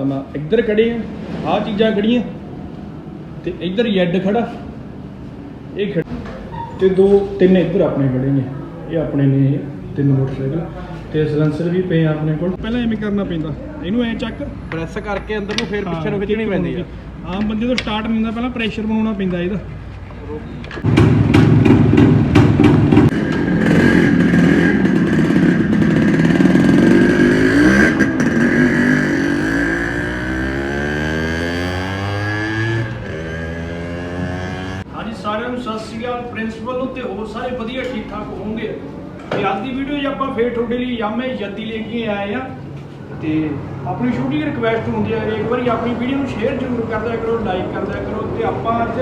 ਦਿੰਦਾ ਇੱਧਰ ਖੜੇ ਆ ਆਹ ਚੀਜ਼ਾਂ ਖੜੀਆਂ ਤੇ ਇੱਧਰ ਯੈਡ ਖੜਾ। ਇਹ ਖੜਾ ਤੇ ਦੋ ਤਿੰਨ ਇੱਧਰ ਆਪਣੇ ਖੜੇ ਨੇ। ਇਹ ਆਪਣੇ ਨੇ ਤਿੰਨ ਮੋਟਰਸਾਈਕਲ। ਤੇ ਸਲੈਂਸਰ ਵੀ ਪਏ ਆ ਆਪਣੇ ਕੋਲ। ਪਹਿਲਾਂ ਐਵੇਂ ਕਰਨਾ ਪੈਂਦਾ। ਇਹਨੂੰ ਐ ਚੱਕ। ਪ੍ਰੈਸ ਕਰਕੇ ਅੰਦਰ ਨੂੰ ਫੇਰ ਪਿੱਛੇ ਨੂੰ ਖਿੱਚਣੀ ਪੈਂਦੀ ਆ। ਆਮ ਬੰਦੇ ਤੋਂ ਸਟਾਰਟ ਨਹੀਂ ਹੁੰਦਾ ਪਹਿਲਾਂ ਪ੍ਰੈਸ਼ਰ ਬਣਾਉਣਾ ਪੈਂਦਾ ਇਹਦਾ ਹਾਂਜੀ ਸਾਰਿਆਂ ਨੂੰ ਸਤਿ ਸ੍ਰੀ ਅਕਾਲ ਪ੍ਰਿੰਸੀਪਲ ਨੂੰ ਤੇ ਹੋਰ ਸਾਰੇ ਵਧੀਆ ਠੀਕ ਠਾਕ ਹੋਵੋਗੇ ਤੇ ਅੱਜ ਦੀ ਵੀਡੀਓ 'ਚ ਆਪਾਂ ਫੇਰ ਤੁਹਾਡੇ ਲਈ ਯਾਮੇ ਜੱਦੀ ਲੈ ਕੇ ਆਏ ਆ ਤੇ ਆਪਣੀ ਛੋਟੀ ਜਿਹੀ ਰਿਕਵੈਸਟ ਹੁੰਦੀ ਹੈ, ਇੱਕ ਵਾਰੀ ਆਪਣੀ ਵੀਡੀਓ ਨੂੰ ਸ਼ੇਅਰ ਜ਼ਰੂਰ ਕਰਦਿਆ ਕਰੋ ਲਾਈਕ ਕਰਦਾ ਕਰੋ ਤੇ ਆਪਾਂ ਅੱਜ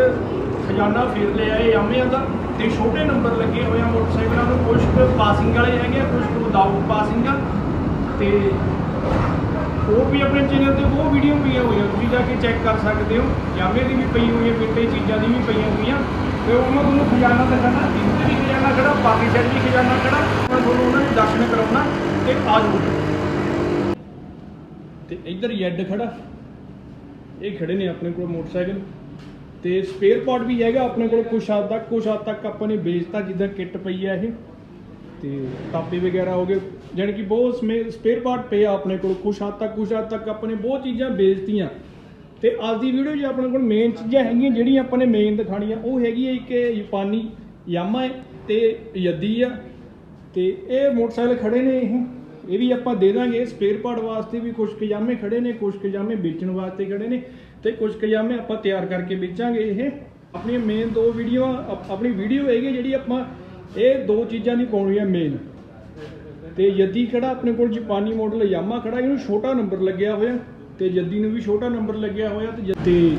ਖਜ਼ਾਨਾ ਫੇਰ ਲਿਆ ਆਏ ਯਾਮਿਆਂ ਦਾ। ਤੇ ਛੋਟੇ ਨੰਬਰ ਲੱਗੇ ਹੋਏ ਆ ਮੋਟਰਸਾਈਕਲਾਂ ਨੂੰ ਕੁਝ ਕੁ ਪਾਸਿੰਗ ਵਾਲੇ ਹੈਗੇ ਆ ਕੁਝ ਕੁ ਵਿਦਾਊਟ ਪਾਸਿੰਗ ਆ। ਤੇ ਉਹ ਵੀ ਆਪਣੇ ਚੈਨਲ ਤੇ ਉਹ ਵੀਡੀਓ ਪਈਆਂ ਹੋਈਆਂ, ਤੁਸੀਂ ਜਾ ਕੇ ਚੈੱਕ ਕਰ ਸਕਦੇ ਹੋ। ਯਾਮੇ ਦੀ ਵੀ ਪਈ ਹੋਈ ਹੈ ਮਿੱਟੇ ਚੀਜ਼ਾਂ ਦੀ ਵੀ ਪਈਆਂ ਹੋਈਆਂ। ਤੇ ਉਹਨਾਂ ਤੁਹਾਨੂੰ ਖਜ਼ਾਨਾ ਦਿਖਾਣਾ ਇੱਥੇ ਵੀ ਖਜ਼ਾਨਾ ਖੜਾ ਬਾਕੀ ਵੀ ਖਜ਼ਾਨਾ ਖੜਾ, ਮੈਂ ਤੁਹਾਨੂੰ ਉਹਨਾਂ ਦੇ ਦਰਸ਼ਨ ਕਰਾਉਣਾ ਤੇ ਆ ਜਾਓ ਤੇ ਇੱਧਰ ਯੈਡ ਖੜਾ। ਇਹ ਖੜੇ ਨੇ ਆਪਣੇ ਕੋਲ ਮੋਟਰਸਾਈਕਲ। ਤੇ ਸਪੇਅਰ ਪਾਰਟ ਵੀ ਹੈਗਾ ਆਪਣੇ ਕੋਲ, ਕੁਛ ਹੱਦ ਤੱਕ, ਕੁਛ ਹੱਦ ਤੱਕ ਆਪਾਂ ਨੇ ਵੇਚਤਾ, ਜਿੱਦਾਂ ਕਿੱਟ ਪਈ ਹੈ ਇਹ। ਤੇ ਟਾਪੇ ਵਗੈਰਾ ਹੋ ਗਏ। ਜਾਣੀ ਕਿ ਬਹੁਤ ਸਪੇਅਰ ਪਾਰਟ ਪਏ ਆ ਆਪਣੇ ਕੋਲ, ਕੁਛ ਹੱਦ ਤੱਕ, ਕੁਛ ਹੱਦ ਤੱਕ ਆਪਾਂ ਨੇ ਬਹੁਤ ਚੀਜ਼ਾਂ ਵੇਚਤੀਆਂ। ਤੇ ਅੱਜ ਦੀ ਵੀਡੀਓ 'ਚ ਆਪਣੇ ਕੋਲ ਮੇਨ ਚੀਜ਼ਾਂ ਹੈਗੀਆਂ, ਜਿਹੜੀਆਂ ਆਪਾਂ ਨੇ ਮੇਨ ਦਿਖਾਣੀਆਂ ਉਹ ਹੈਗੀ ਹੈ ਇੱਕ ਜਾਪਾਨੀ ਯਾਮਾ ਹੈ ਤੇ ਯੱਦੀ ਆ ਤੇ ਇਹ ਮੋਟਰਸਾਈਕਲ ਖੜੇ ਨੇ ਇਹ। ਇਹ ਵੀ ਆਪਾਂ ਦੇ ਦਾਂਗੇ। ਸਪੇਅਰ ਪਾਰਟ ਵਾਸਤੇ ਵੀ ਕੁਝ ਕਜਾਮੇ ਖੜੇ ਨੇ ਕੁਝ ਕਜਾਮੇ ਵੇਚਣ ਵਾਸਤੇ ਖੜੇ ਨੇ ਤੇ ਕੁਝ ਕਜਾਮੇ ਆਪਾਂ ਤਿਆਰ ਕਰਕੇ ਵੇਚਾਂਗੇ ਇਹ। ਆਪਣੀਆਂ ਮੇਨ ਦੋ ਵੀਡੀਓ ਆਪਣੀ ਵੀਡੀਓ ਹੈਗੀ ਜਿਹੜੀ ਆਪਾਂ ਇਹ ਦੋ ਚੀਜ਼ਾਂ ਦੀ ਪਾਉਣੀ ਹੈ ਮੇਨ ਤੇ ਯੱਦੀ ਖੜਾ ਆਪਣੇ ਕੋਲ ਜਾਪਾਨੀ ਮਾਡਲ ਯਾਮਾ ਖੜਾ, ਇਹਨੂੰ ਛੋਟਾ ਨੰਬਰ ਲੱਗਿਆ ਹੋਇਆ। ਤੇ ਜੱਦੀ ਨੂੰ ਵੀ ਛੋਟਾ ਨੰਬਰ ਲੱਗਿਆ ਹੋਇਆ ਤੇ ਜ- ਤੇ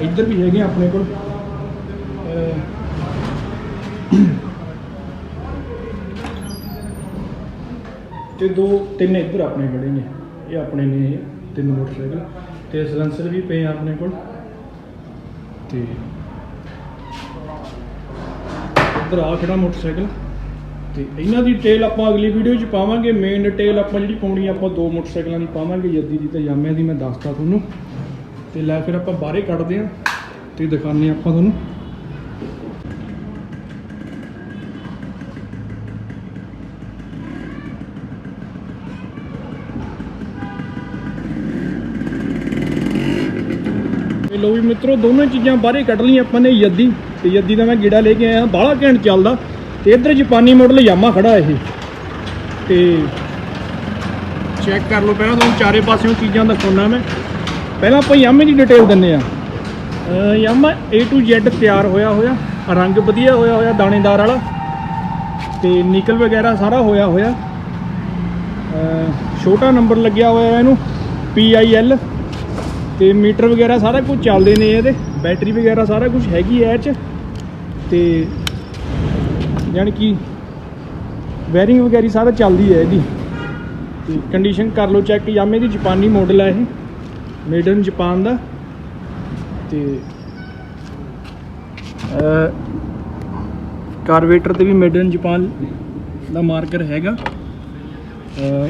ਇੱਧਰ ਵੀ ਹੈਗੇ ਆਪਣੇ ਕੋਲ। ਅਹ ਤੇ ਦੋ ਤਿੰਨ ਇੱਧਰ ਆਪਣੇ ਖੜੇ ਨੇ। ਇਹ ਆਪਣੇ ਨੇ ਤਿੰਨ ਮੋਟਰਸਾਈਕਲ। ਤੇ ਸਲੈਂਸਰ ਵੀ ਪਏ ਆਪਣੇ ਕੋਲ। ਤੇ ਇੱਧਰ ਆ ਖੜਾ ਮੋਟਰਸਾਈਕਲ। ਤੇ ਇਹਨਾਂ ਦੀ ਡਿਟੇਲ ਆਪਾਂ ਅਗਲੀ ਵੀਡੀਓ 'ਚ ਪਾਵਾਂਗੇ। ਮੇਨ ਡਿਟੇਲ ਆਪਾਂ ਜਿਹੜੀ ਪਾਉਣੀ ਆਪਾਂ ਦੋ ਮੋਟਰਸਾਈਕਲਾਂ ਦੀ ਪਾਵਾਂਗੇ, ਜੱਦੀ ਦੀ ਤੇ ਯਾਮਿਆਂ ਦੀ, ਮੈਂ ਦੱਸਤਾ ਤੁਹਾਨੂੰ। ਤੇ ਲੈ ਫਿਰ ਆਪਾਂ ਬਾਹਰੇ ਕੱਢਦੇ ਆ ਤੇ ਦਿਖਾਉਂਦੇ ਆਪਾਂ ਤੁਹਾਨੂੰ। ਇਹ ਲੋ ਵੀ ਮਿੱਤਰੋ, ਦੋਨੋਂ ਚੀਜ਼ਾਂ ਬਾਹਰੇ ਕੱਢ ਲਈਆਂ ਆਪਾਂ ਨੇ ਯੱਦੀ ਤੇ ਯੱਦੀ ਦਾ ਮੈਂ ਗੇੜਾ ਲੈ ਕੇ ਆਇਆ, ਬਾਹਲਾ ਘੈਂਟ ਚੱਲਦਾ। ਤੇ ਇੱਧਰ ਜਾਪਾਨੀ ਮਾਡਲ ਯਾਮਾ ਖੜਾ ਇਹ। ਤੇ ਚੈੱਕ ਕਰ ਲਓ ਪਹਿਲਾਂ, ਤੁਹਾਨੂੰ ਚਾਰੇ ਪਾਸਿਓਂ ਚੀਜ਼ਾਂ ਦਿਖਾਉਣਾ ਮੈਂ। ਪਹਿਲਾਂ ਆਪਾਂ ਯਾਮੇ ਦੀ ਡਿਟੇਲ ਦਿੰਨੇ ਆ ਯਾਮਾ A to Z ਤਿਆਰ ਹੋਇਆ ਹੋਇਆ, ਰੰਗ ਵਧੀਆ ਹੋਇਆ ਹੋਇਆ, ਦਾਣੇਦਾਰ ਵਾਲਾ। ਤੇ ਨਿਕਲ ਵਗੈਰਾ ਸਾਰਾ ਹੋਇਆ ਹੋਇਆ। ਛੋਟਾ ਨੰਬਰ ਲੱਗਿਆ ਹੋਇਆ ਇਹਨੂੰ PIL ਤੇ ਮੀਟਰ ਵਗੈਰਾ ਸਾਰਾ ਕੁਝ ਚੱਲਦੇ ਨੇ ਇਹਦੇ। ਬੈਟਰੀ ਵਗੈਰਾ ਸਾਰਾ ਕੁਝ ਹੈਗੀ ਐ ਇਹ ਚ। ਤੇ ਯਾਨੀ ਕਿ ਵੈਰਿੰਗ ਵਗੈਰੀ ਸਾਰਾ ਚੱਲਦੀ ਹੈ ਇਹਦੀ। ਤੇ ਕੰਡੀਸ਼ਨ ਕਰ ਲਓ ਚੈੱਕ ਯਾਮੇ ਦੀ ਜਾਪਾਨੀ ਮਾਡਲ ਹੈ ਇਹ ਮੇਡ ਇਨ ਜਾਪਾਨ ਦਾ। ਤੇ ਕਾਰਵੇਟਰ ਤੇ ਵੀ ਮੇਡ ਇਨ ਜਾਪਾਨ ਦਾ ਮਾਰਕਰ ਹੈਗਾ।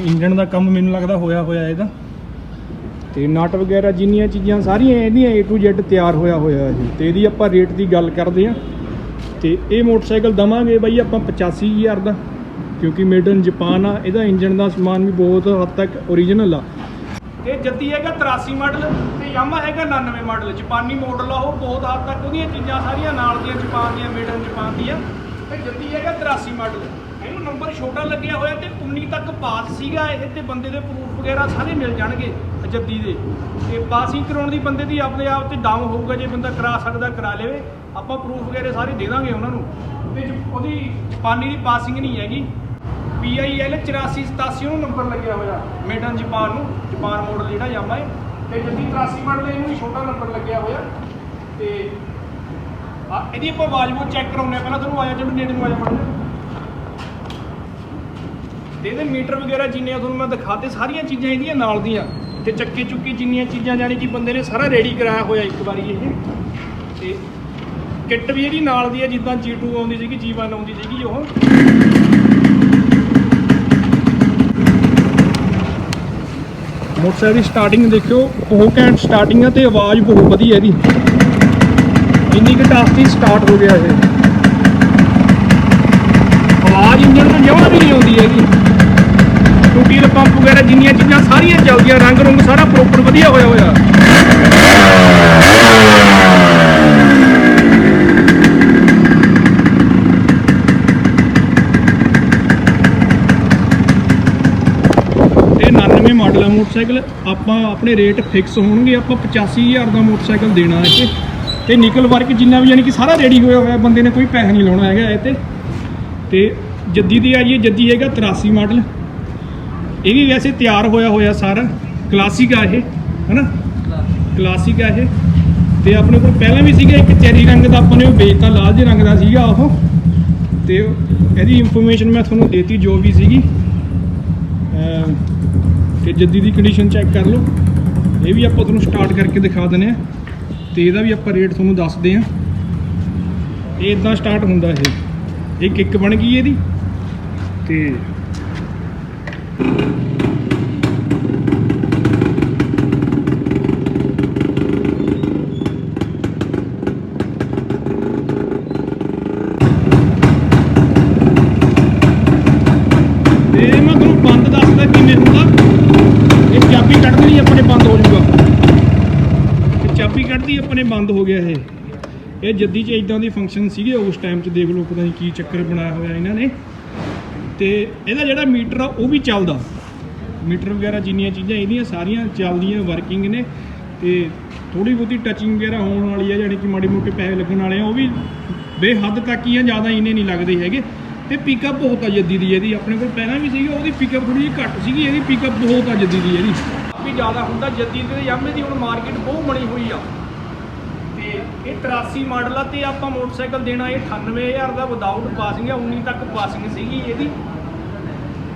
ਇੰਜਨ ਦਾ ਕੰਮ ਮੈਨੂੰ ਲੱਗਦਾ ਹੋਇਆ ਹੋਇਆ ਇਹਦਾ। ਤੇ ਨਟ ਵਗੈਰਾ ਜਿੰਨੀਆਂ ਚੀਜ਼ਾਂ ਸਾਰੀਆਂ ਇਹਦੀਆਂ A to Z ਤਿਆਰ ਹੋਇਆ ਹੋਇਆ ਜੀ। ਤੇ ਇਹਦੀ ਆਪਾਂ ਰੇਟ ਦੀ ਗੱਲ ਕਰਦੇ ਆ ਤੇ ਇਹ ਮੋਟਰਸਾਈਕਲ ਦਵਾਂਗੇ ਬਾਈ ਆਪਾਂ 85000 ਦਾ, ਕਿਉਂਕਿ ਮੇਡ ਇਨ ਜਾਪਾਨ ਆ, ਇਹਦਾ ਇੰਜਨ ਦਾ ਸਮਾਨ ਵੀ ਬਹੁਤ ਹੱਦ ਤੱਕ ਓਰੀਜਨਲ ਆ। ਤੇ ਜੱਤੀ ਹੈਗਾ 83 ਮਾਡਲ ਤੇ ਯਾਮਾ ਹੈਗਾ 99 ਮਾਡਲ ਜਾਪਾਨੀ ਮਾਡਲ ਆ ਉਹ, ਬਹੁਤ ਹੱਦ ਤੱਕ ਉਹਦੀਆਂ ਚੀਜ਼ਾਂ ਸਾਰੀਆਂ ਨਾਲ ਦੀਆਂ ਜਾਪਾਨ ਦੀਆਂ ਮੇਡ ਇਨ ਜਾਪਾਨ ਦੀਆਂ। ਤੇ ਜੱਤੀ ਹੈਗਾ 83 ਮਾਡਲ। ਇਹਨੂੰ ਨੰਬਰ ਛੋਟਾ ਲੱਗਿਆ ਹੋਇਆ ਤੇ 19 ਤੱਕ ਪਾਸ ਸੀਗਾ ਇਹ ਤੇ ਬੰਦੇ ਦੇ ਪ੍ਰੂਫ ਵਗੈਰਾ ਸਾਰੇ ਮਿਲ ਜਾਣਗੇ ਜੱਦੀ ਦੇ। ਤੇ ਪਾਸਿੰਗ ਕਰਾਉਣ ਦੀ ਬੰਦੇ ਦੀ ਆਪਣੇ ਆਪ ਤੇ ਦਮ ਹੋਊਗਾ, ਜੇ ਬੰਦਾ ਕਰਾ ਸਕਦਾ, ਕਰਾ ਲਵੇ। ਆਪਾਂ ਪ੍ਰੂਫ ਵਗੈਰਾ ਸਾਰੇ ਦੇ ਦਾਂਗੇ ਉਹਨਾਂ ਨੂੰ। ਤੇ ਜ- ਉਹਦੀ ਜਾਪਾਨੀ ਦੀ ਪਾਸਿੰਗ ਨਹੀਂ ਹੈਗੀ। PIL 8487 ਨੂੰ ਨੰਬਰ ਲੱਗਿਆ ਹੋਇਆ। ਮੇਡਨ ਜਾਪਾਨ ਨੂੰ, ਜਾਪਾਨ ਮਾਡਲ ਜਿਹੜਾ ਯਾਮਾ ਹੈ ਤੇ ਜੱਦੀ 83 ਮਾਡਲ ਇਹਨੂੰ ਛੋਟਾ ਨੰਬਰ ਲੱਗਿਆ ਹੋਇਆ। ਤੇ ਆ, ਇਹਦੀ ਆਪਾਂ ਆਵਾਜ਼ ਨੂੰ ਚੈੱਕ ਕਰਾਉਂਦੇ ਹਾਂ। ਪਹਿਲਾਂ ਤੁਹਾਨੂੰ ਆਇਆ, ਜਦੋਂ ਨੇੜੇ ਨੂੰ ਆਇਆ ਪੜ੍ਹਨਾ ਤੇ ਇਹਦੇ ਮੀਟਰ ਵਗੈਰਾ ਜਿੰਨੇ ਆ ਤੁਹਾਨੂੰ ਮੈਂ ਦਿਖਾਤੇ, ਸਾਰੀਆਂ ਚੀਜ਼ਾਂ ਇਹਦੀਆਂ ਨਾਲ ਦੀਆਂ। ਤੇ ਚੱਕੇ ਚੁੱਕੀ ਜਿੰਨੀਆਂ ਚੀਜ਼ਾਂ ਜਾਣੀ ਕਿ ਬੰਦੇ ਨੇ ਸਾਰਾ ਰੈਡੀ ਕਰਾਇਆ ਹੋਇਆ ਇੱਕ ਵਾਰੀ ਇਹ। ਤੇ ਕਿੱਟ ਵੀ ਇਹਦੀ ਨਾਲ ਦੀ ਹੈ ਜਿੱਦਾਂ G2 ਆਉਂਦੀ ਸੀਗੀ G1 ਆਉਂਦੀ ਸੀਗੀ ਉਹ। ਮੋਟਰਸਾਈਕਲ ਦੀ ਸਟਾਰਟਿੰਗ ਦੇਖਿਓ ਬਹੁਤ ਘੈਂਟ ਸਟਾਰਟਿੰਗ ਆ ਤੇ ਆਵਾਜ਼ ਬਹੁਤ ਵਧੀਆ ਇਹਦੀ। ਇੰਨੀ ਕਿ ਟਾਸਟੀ ਸਟਾਰਟ ਹੋ ਗਿਆ ਇਹ। ਆਵਾਜ਼ ਇੰਜਨ ਤੋਂ ਜਮਾਂ ਵੀ ਨਹੀਂ ਆਉਂਦੀ ਹੈਗੀ। ਟੂਟੀ ਪੰਪ ਵਗੈਰਾ ਜਿੰਨੀਆਂ ਚੀਜ਼ਾਂ ਸਾਰੀਆਂ ਚੱਲਦੀਆਂ, ਰੰਗ ਰੁੰਗ ਸਾਰਾ ਪ੍ਰੋਪਰ ਵਧੀਆ ਹੋਇਆ ਹੋਇਆ। ਇਹ 99 ਮਾਡਲ ਹੈ ਮੋਟਰਸਾਈਕਲ। ਆਪਾਂ ਆਪਣੇ ਰੇਟ ਫਿਕਸ ਹੋਣਗੇ, ਆਪਾਂ 85000 ਦਾ ਮੋਟਰਸਾਈਕਲ ਦੇਣਾ ਹੈ ਤੇ ਤੇ ਨਿਕਲ ਵਰਕ ਜਿੰਨਾ ਵੀ, ਯਾਨੀ ਕਿ ਸਾਰਾ ਰੈਡੀ ਹੋਇਆ ਹੋਇਆ, ਬੰਦੇ ਨੇ ਕੋਈ ਪੈਸਾ ਨਹੀਂ ਲਾਉਣਾ ਹੈਗਾ ਇਹ ਤੇ ਤੇ ਜੱਦੀ ਦੀ ਆਈਏ ਜੱਦੀ ਹੈਗਾ 83 ਮਾਡਲ। ਇਹ ਵੀ ਵੈਸੇ ਤਿਆਰ ਹੋਇਆ ਹੋਇਆ ਸਾਰਾ। ਕਲਾਸਿਕ ਆ ਇਹ, ਹਨਾ? ਕਲਾਸਿਕ ਆ ਇਹ। ਤੇ ਆਪਣੇ ਕੋਲ ਪਹਿਲਾਂ ਵੀ ਸੀਗਾ ਇੱਕ ਚੈਰੀ ਰੰਗ ਦਾ, ਆਪਾਂ ਨੇ ਉਹ ਵੇਚਤਾ, ਲਾਲ ਜਿਹੇ ਰੰਗ ਦਾ ਸੀਗਾ ਉਹ। ਤੇ ਇਹਦੀ ਇਨਫੋਰਮੇਸ਼ਨ ਮੈਂ ਤੁਹਾਨੂੰ ਦੇਤੀ ਜੋ ਵੀ ਸੀਗੀ। ਅਮ, ਤੇ ਜੱਦੀ ਦੀ ਕੰਡੀਸ਼ਨ ਚੈੱਕ ਕਰ ਲਓ। ਇਹ ਵੀ ਆਪਾਂ ਤੁਹਾਨੂੰ ਸਟਾਰਟ ਕਰਕੇ ਦਿਖਾ ਦਿੰਦੇ ਆ ਤੇ ਇਹਦਾ ਵੀ ਆਪਾਂ ਰੇਟ ਤੁਹਾਨੂੰ ਦੱਸਦੇ ਆ ਇਹ ਇਦਾਂ ਸਟਾਰਟ ਹੁੰਦਾ ਇਹ। ਇਹ ਕਿੱਕ ਬਣ ਗਈ ਇਹਦੀ। ਤੇ ਆਪਣੇ ਬੰਦ ਹੋ ਜਾਊਗਾ। ਚਾਬੀ ਕੱਢਦੀ ਆਪਣੇ ਬੰਦ ਹੋ ਗਿਆ ਇਹ। ਇਹ ਜੱਦੀ 'ਚ ਇਦਾਂ ਦੀ ਫੰਕਸ਼ਨ ਸੀਗੇ, ਉਸ ਟਾਈਮ 'ਚ ਦੇਖ ਲਓ ਪਤਾ ਨਹੀਂ ਕੀ ਚੱਕਰ ਬਣਾਇਆ ਹੋਇਆ ਇਹਨਾਂ ਨੇ। ਤੇ ਇਹਦਾ ਜਿਹੜਾ ਮੀਟਰ ਆ, ਉਹ ਵੀ ਚੱਲਦਾ। ਮੀਟਰ ਵਗੈਰਾ ਜਿੰਨੀਆਂ ਚੀਜ਼ਾਂ ਇਹਦੀਆਂ ਸਾਰੀਆਂ ਚੱਲਦੀਆਂ ਵਰਕਿੰਗ ਨੇ। ਤੇ ਥੋੜੀ ਬਹੁਤੀ ਟੱਚਿੰਗ ਵਗੈਰਾ ਹੋਣ ਵਾਲੀ ਆ ਜਾਣੀ ਕਿ ਮਾੜੀ ਮੋਟੇ ਪੈਸੇ ਲੱਗਣ ਵਾਲੇ ਆ, ਉਹ ਵੀ ਬੇਹੱਦ ਤੱਕ ਹੀ ਆ, ਜ਼ਿਆਦਾ ਇਹਨੇ ਨਹੀਂ ਲੱਗਦੇ ਹੈਗੇ। ਤੇ ਪਿਕਅਪ ਬਹੁਤ ਆ ਜੱਦੀ ਦੀ ਇਹਦੀ, ਆਪਣੇ ਕੋਲ ਪਹਿਲਾਂ ਵੀ ਸੀਗੀ, ਉਹਦੀ ਪਿਕਅਪ ਥੋੜੀ ਜਿਹੀ ਘੱਟ ਸੀਗੀ, ਇਹਦੀ ਪਿਕਅਪ ਬਹੁਤ ਆ ਜੱਦੀ ਦੀ ਇਹਦੀ। ਕਾਫੀ ਜ਼ਿਆਦਾ ਹੁੰਦਾ ਜੱਦੀ ਦੇ ਯਾਮੇ ਦੀ ਹੁਣ ਮਾਰਕੀਟ ਬਹੁਤ ਬਣੀ ਹੋਈ ਆ। ਇਹ 83 ਮਾਡਲ ਆ ਤੇ ਆਪਾਂ ਮੋਟਰਸਾਈਕਲ ਦੇਣਾ ਇਹ 98000 ਦਾ ਵਿਦਆਊਟ ਪਾਸਿੰਗ ਆ 19 ਤੱਕ ਪਾਸਿੰਗ ਸੀਗੀ ਇਹਦੀ।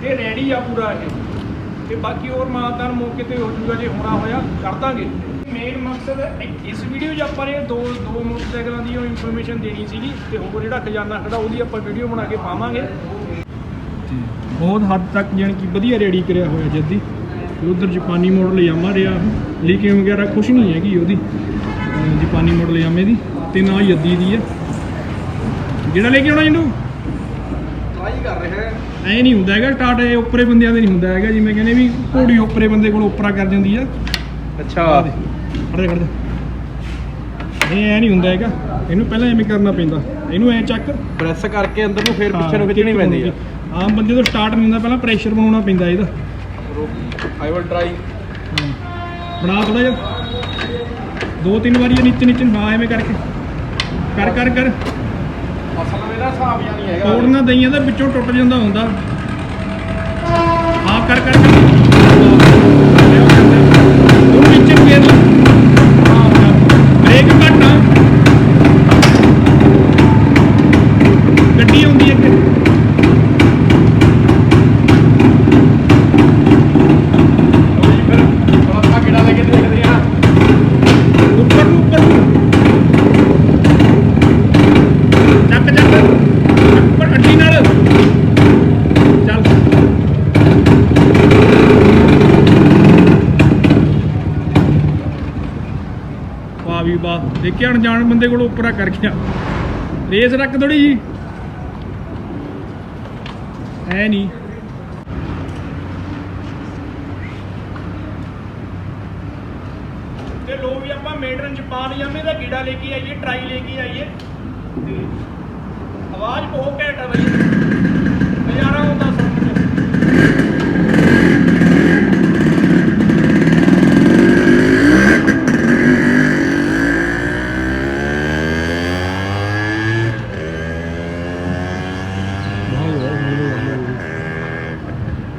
ਤੇ ਰੈਡੀ ਆ ਪੂਰਾ ਇਹ। ਤੇ ਬਾਕੀ ਹੋਰ ਮਾਤਾਨ ਮੌਕੇ ਤੇ ਹੋ ਜੂਗਾ ਜੇ ਹੋਣਾ ਹੋਇਆ, ਕਰ ਦਾਂਗੇ। ਮੇਨ ਮਕਸਦ ਇਸ ਵੀਡੀਓ 'ਚ ਆਪਾਂ ਨੇ ਦੋ ਦੋ ਮੋਟਰਸਾਈਕਲਾਂ ਦੀ ਇਨਫੋਰਮੇਸ਼ਨ ਦੇਣੀ ਸੀਗੀ ਤੇ ਹੋਰ ਜਿਹੜਾ ਖਜ਼ਾਨਾ ਖੜਾ ਉਹਦੀ ਆਪਾਂ ਵੀਡੀਓ ਬਣਾ ਕੇ ਪਾਵਾਂਗੇ। ਤੇ ਬਹੁਤ ਹੱਦ ਤੱਕ ਜਾਣੀ ਕਿ ਵਧੀਆ ਰੈਡੀ ਕਰਿਆ ਹੋਇਆ ਜੱਦੀ। ਉਧਰ ਜਾਪਾਨੀ ਮਾਡਲ ਯਾਮਾ ਰਿਹਾ। ਲੀਕਿੰਗ ਵਗੈਰਾ ਕੁਝ ਨਹੀਂ ਹੈਗੀ ਉਹਦੀ। ਜਾਪਾਨੀ ਮਾਡਲ ਯਾਮੇ ਦੀ ਤੇ ਨਾ ਜੱਦੀ ਦੀ ਹੈ। ਜਿਹੜਾ ਲੈ ਕੇ ਆਉਣਾ ਇਹਨੂੰ ਟਰਾਈ ਕਰ ਰਿਹਾ ਹੈ। ਐ ਨਹੀਂ ਹੁੰਦਾ ਹੈਗਾ ਸਟਾਰਟ ਇਹ ਉੱਪਰੇ ਬੰਦਿਆਂ ਦੇ ਨਹੀਂ ਹੁੰਦਾ ਹੈਗਾ ਜਿਵੇਂ ਕਹਿੰਦੇ ਵੀ ਘੋੜੀ ਉੱਪਰੇ ਬੰਦੇ ਕੋਲ ਉੱਪਰਾ ਕਰ ਜਾਂਦੀ ਆ। ਅੱਛਾ। ਖੜਦੇ ਖੜਦੇ ਇਹ ਐ ਨਹੀਂ ਹੁੰਦਾ ਹੈਗਾ ਇਹਨੂੰ ਪਹਿਲਾਂ ਐਵੇਂ ਕਰਨਾ ਪੈਂਦਾ। ਇਹਨੂੰ ਐ ਚੱਕ। ਪ੍ਰੈਸ ਕਰਕੇ ਅੰਦਰ ਨੂੰ ਫੇਰ ਪਿੱਛੇ ਨੂੰ ਖਿੱਚਣੀ ਪੈਂਦੀ ਆ। ਆਮ ਬੰਦੇ ਤੋਂ ਸਟਾਰਟ ਨਹੀਂ ਹੁੰਦਾ ਪਹਿਲਾਂ ਪ੍ਰੈਸ਼ਰ ਬਣਾਉਣਾ ਪੈਂਦਾ ਇਹਦਾ। ਆਈ ਵਿਲ ਟਰਾਈ ਬਣਾ ਥੋੜਾ ਜਿਹਾ। ਦੋ ਤਿੰਨ ਵਾਰੀ ਇਹ ਨੀਚੇ ਨੀਚੇ ਹਾਂ ਐਵੇਂ ਕਰਕੇ। ਕਰ ਕਰ ਕਰ। ਅਸਲ ਮੇਰਾ ਹਿਸਾਬ ਜਾਂ ਨਹੀਂ ਹੈਗਾ। ਤੋੜਨਾ ਦਈਆਂ ਦਾ ਵਿੱਚੋਂ ਟੁੱਟ ਜਾਂਦਾ ਹੁੰਦਾ। ਦੇਖਿਆ ਅਣਜਾਣ ਬੰਦੇ ਕੋਲ ਉੱਪਰਾ ਕਰ ਗਿਆ। ਰੇਸ ਰੱਖ ਥੋੜੀ ਜੀ। ਐ ਨਹੀਂ। ਤੇ ਲੋ ਵੀ ਆਪਾਂ ਮੇਡਰਨ ਜਾਪਾਨ ਯਾਮੇ ਦਾ ਕੀੜਾ ਲੈ ਕੇ ਆਈਏ ਟਰਾਈ ਲੈ ਕੇ ਆਈਏ। ਤੇ ਆਵਾਜ਼ ਬਹੁਤ ਘੈਂਟ ਆ ਬਈ ਨਜ਼ਾਰਾ ਆਉਂਦਾ ਸੁਣਨ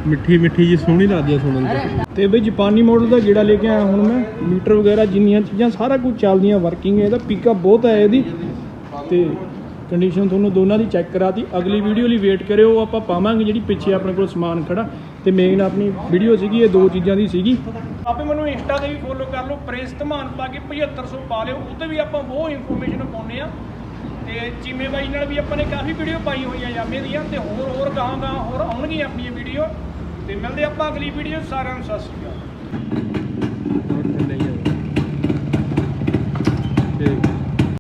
ਚ ਮਿੱਠੀ ਮਿੱਠੀ ਜੀ, ਸੋਹਣੀ ਲੱਗਦੀ ਆ ਸੁਣਨ ਤੇ ਤੇ ਬਈ ਜਾਪਾਨੀ ਮਾਡਲ ਦਾ ਜਿਹੜਾ ਲੈ ਕੇ ਆਇਆ ਹੁਣ ਮੈਂ। ਮੀਟਰ ਵਗੈਰਾ ਜਿੰਨੀਆਂ ਚੀਜ਼ਾਂ ਸਾਰਾ ਕੁਝ ਚੱਲਦੀਆਂ ਵਰਕਿੰਗ ਹੈ, ਇਹਦਾ ਪਿਕਅਪ ਬਹੁਤ ਹੈ ਇਹਦੀ। ਤੇ ਕੰਡੀਸ਼ਨ ਤੁਹਾਨੂੰ ਦੋਨਾਂ ਦੀ ਚੈੱਕ ਕਰਾਤੀ। ਅਗਲੀ ਵੀਡੀਓ ਲਈ ਵੇਟ ਕਰਿਓ ਆਪਾਂ ਪਾਵਾਂਗੇ ਜਿਹੜੀ ਪਿੱਛੇ ਆਪਣੇ ਕੋਲ ਸਮਾਨ ਖੜਾ। ਤੇ ਮੇਨ ਆਪਣੀ ਵੀਡੀਓ ਸੀਗੀ, ਇਹ ਦੋ ਚੀਜ਼ਾਂ ਦੀ ਸੀਗੀ। ਆਪੇ ਮੈਨੂੰ ਇੰਸਟਾ ਤੇ ਵੀ ਫੋਲੋ ਕਰ ਲਓ, ਪ੍ਰੇਸ ਧਮਾਨ ਪਾ ਕੇ 7500 ਪਾ ਲਿਓ ਉੱਤੇ ਵੀ ਆਪਾਂ ਬਹੁਤ ਇਨਫੋਰਮੇਸ਼ਨ ਪਾਉਂਦੇ ਆ ਤੇ ਚੀਮੇ ਬਾਈ ਨਾਲ ਵੀ ਆਪਾਂ ਨੇ ਕਾਫੀ ਵੀਡੀਓ ਪਾਈ ਹੋਈਆਂ, ਯਾਮੇ ਦੀਆਂ। ਤੇ ਹੋਰ ਹੋਰ ਗਾਂ ਗਾਂ ਹੋਰ ਆਉਣਗੀਆਂ ਆਪਣੀਆਂ ਵੀਡੀਓ ਤੇ ਮਿਲਦੇ ਆਪਾਂ ਅਗਲੀ ਵੀਡੀਓ ਸਾਰਿਆਂ ਨੂੰ ਸਤਿ ਸ਼੍ਰੀ ਅਕਾਲ।